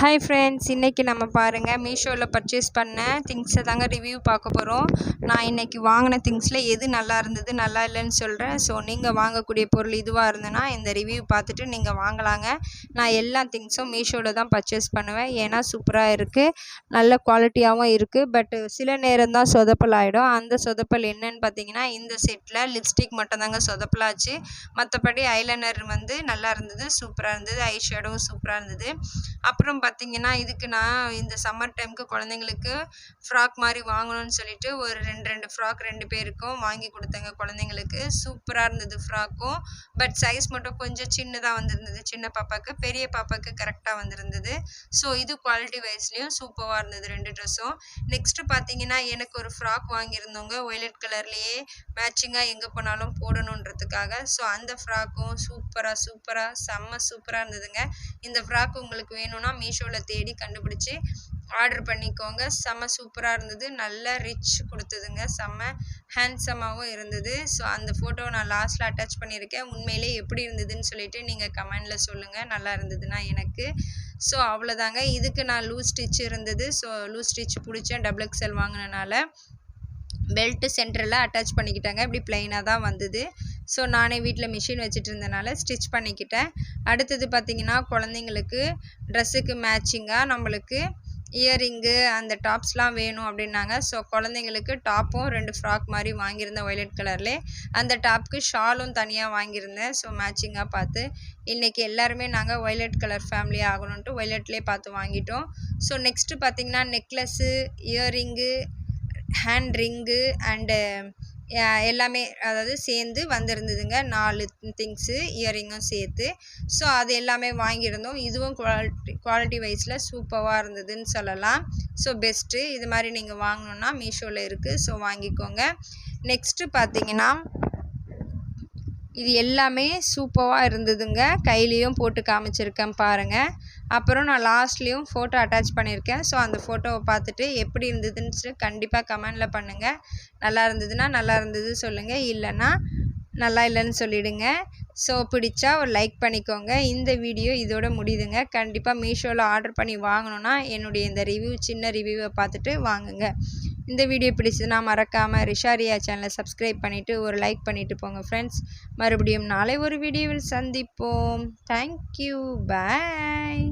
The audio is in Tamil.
ஹாய் ஃப்ரெண்ட்ஸ் இன்றைக்கி நம்ம பாருங்கள் மீஷோவில் பர்ச்சேஸ் பண்ண திங்ஸை தாங்க ரிவ்யூ பார்க்க போகிறோம் நான் இன்றைக்கி வாங்கின திங்ஸில் எது நல்லா இருந்தது நல்லா இல்லைன்னு சொல்கிறேன் ஸோ நீங்கள் வாங்கக்கூடிய பொருள் இதுவாக இருந்ததுன்னா இந்த ரிவ்யூ பார்த்துட்டு நீங்கள் வாங்கலாங்க. நான் எல்லா திங்ஸும் மீஷோவில் தான் பர்ச்சேஸ் பண்ணுவேன். ஏன்னா சூப்பராக இருக்குது நல்ல குவாலிட்டியாகவும் இருக்குது பட்டு சில நேரம் தான் சொதப்பல் ஆகிடும் அந்த சொதப்பல் என்னன்னு பார்த்தீங்கன்னா இந்த செட்டில் லிப்ஸ்டிக் மட்டும்தாங்க சொதப்பலாச்சு. மற்றபடி ஐலைனர் வந்து நல்லா இருந்தது சூப்பராக இருந்தது. ஐ ஷேடோவும் சூப்பராக இருந்தது. அப்புறம் பார்த்தீங்கன்னா இதுக்கு நான் இந்த சம்மர் டைமுக்கு குழந்தைங்களுக்கு ஃப்ராக் மாதிரி வாங்கணும்னு சொல்லிட்டு ஒரு ரெண்டு ரெண்டு ஃப்ராக் ரெண்டு பேருக்கும் வாங்கி கொடுத்தேங்க குழந்தைங்களுக்கு. சூப்பராக இருந்தது ஃப்ராக்கும் பட் சைஸ் மட்டும் கொஞ்சம் சின்னதாக வந்திருந்தது. சின்ன பாப்பாவுக்கு பெரிய பாப்பாவுக்கு கரெக்டாக வந்திருந்தது. ஸோ இது குவாலிட்டி வைஸ்லேயும் சூப்பராக இருந்தது ரெண்டு ட்ரெஸ்ஸும் நெக்ஸ்ட்டு பார்த்தீங்கன்னா எனக்கு ஒரு ஃப்ராக் வாங்கியிருந்தோங்க. ஒய்லட் கலர்லேயே மேட்சிங்காக எங்கே போனாலும் போடணுன்றதுக்காக. ஸோ அந்த ஃப்ராக்கும் சூப்பராக சூப்பராக செம்ம சூப்பராக இருந்ததுங்க. இந்த ஃப்ராக் உங்களுக்கு வேணும்னா மீஷோவில் தேடி கண்டுபிடிச்சி ஆர்டர் பண்ணிக்கோங்க. செம்ம சூப்பராக இருந்தது. நல்ல ரிச் கொடுத்ததுங்க. செம்ம ஹேண்ட்ஸமாகவும் இருந்தது. ஸோ அந்த ஃபோட்டோவை நான் லாஸ்ட்டில் அட்டாச் பண்ணியிருக்கேன். உண்மையிலே எப்படி இருந்ததுன்னு சொல்லிட்டு நீங்கள் கமெண்டில் சொல்லுங்கள் நல்லா இருந்ததுன்னா எனக்கு. ஸோ அவ்வளோதாங்க இதுக்கு நான் லூஸ் ஸ்டிச் இருந்தது. ஸோ லூஸ் ஸ்டிச் பிடிச்சேன். டபுள் எக்ஸ்எல் வாங்கினனால. பெல்ட்டு சென்டரில் அட்டாச் பண்ணிக்கிட்டாங்க. இப்படி ப்ளைனாக தான் வந்தது. ஸோ நானே வீட்டில் மிஷின் வச்சுட்டு இருந்தனால ஸ்டிச் பண்ணிக்கிட்டேன். அடுத்தது பார்த்திங்கன்னா குழந்தைங்களுக்கு ட்ரெஸ்ஸுக்கு மேட்சிங்காக நம்மளுக்கு இயரிங்கு அந்த டாப்ஸ்லாம் வேணும் அப்படின்னாங்க. ஸோ குழந்தைங்களுக்கு டாப்பும் ரெண்டு ஃப்ராக் மாதிரி வாங்கியிருந்தேன் ஒயலட் கலர்லேயே அந்த டாப்க்கு ஷாலும் தனியாக வாங்கியிருந்தேன். ஸோ மேட்சிங்காக பார்த்து இன்றைக்கி எல்லாருமே நாங்கள் ஒய்லட் கலர் ஃபேமிலி ஆகணுன்ட்டு ஒய்லட்லேயே பார்த்து வாங்கிட்டோம். ஸோ நெக்ஸ்ட்டு பார்த்திங்கன்னா necklace earring hand ring and எல்லாமே அதாவது சேர்ந்து வந்திருந்ததுங்க. நாலு திங்ஸு இயரிங்கும் சேர்த்து. ஸோ அது எல்லாமே வாங்கியிருந்தோம். இதுவும் குவாலிட்டி குவாலிட்டி வைஸில் சூப்பராக இருந்ததுன்னு சொல்லலாம். So best. இது மாதிரி நீங்கள் வாங்கணுன்னா மீஷோவில் இருக்குது ஸோ வாங்கிக்கோங்க. நெக்ஸ்ட்டு பார்த்தீங்கன்னா இது எல்லாமே சூப்பராக இருந்ததுங்க. கையிலையும் போட்டு காமிச்சிருக்கேன் பாருங்கள் அப்புறம் நான் லாஸ்ட்லேயும் ஃபோட்டோ அட்டாச் பண்ணியிருக்கேன் ஸோ அந்த ஃபோட்டோவை பார்த்துட்டு எப்படி இருந்ததுன்னு கண்டிப்பாக கமெண்டில் பண்ணுங்கள் நல்லா இருந்ததுன்னா நல்லா இருந்தது சொல்லுங்கள் இல்லைன்னா நல்லா இல்லைன்னு சொல்லிவிடுங்க ஸோ பிடிச்சா ஒரு லைக் பண்ணிக்கோங்க. இந்த வீடியோ இதோட முடியுதுங்க. கண்டிப்பாக மீஷோவில் ஆர்டர் பண்ணி வாங்கணுன்னா என்னுடைய இந்த ரிவ்யூ சின்ன ரிவ்யூவை பார்த்துட்டு வாங்குங்க. இந்த வீடியோ பிடிச்சதுன்னா மறக்காமல் ரிஷாரியா சேனலை சப்ஸ்கிரைப் பண்ணிவிட்டு ஒரு லைக் பண்ணிவிட்டு போங்க ஃப்ரெண்ட்ஸ் மறுபடியும் நாளை ஒரு வீடியோவில் சந்திப்போம். Thank you bye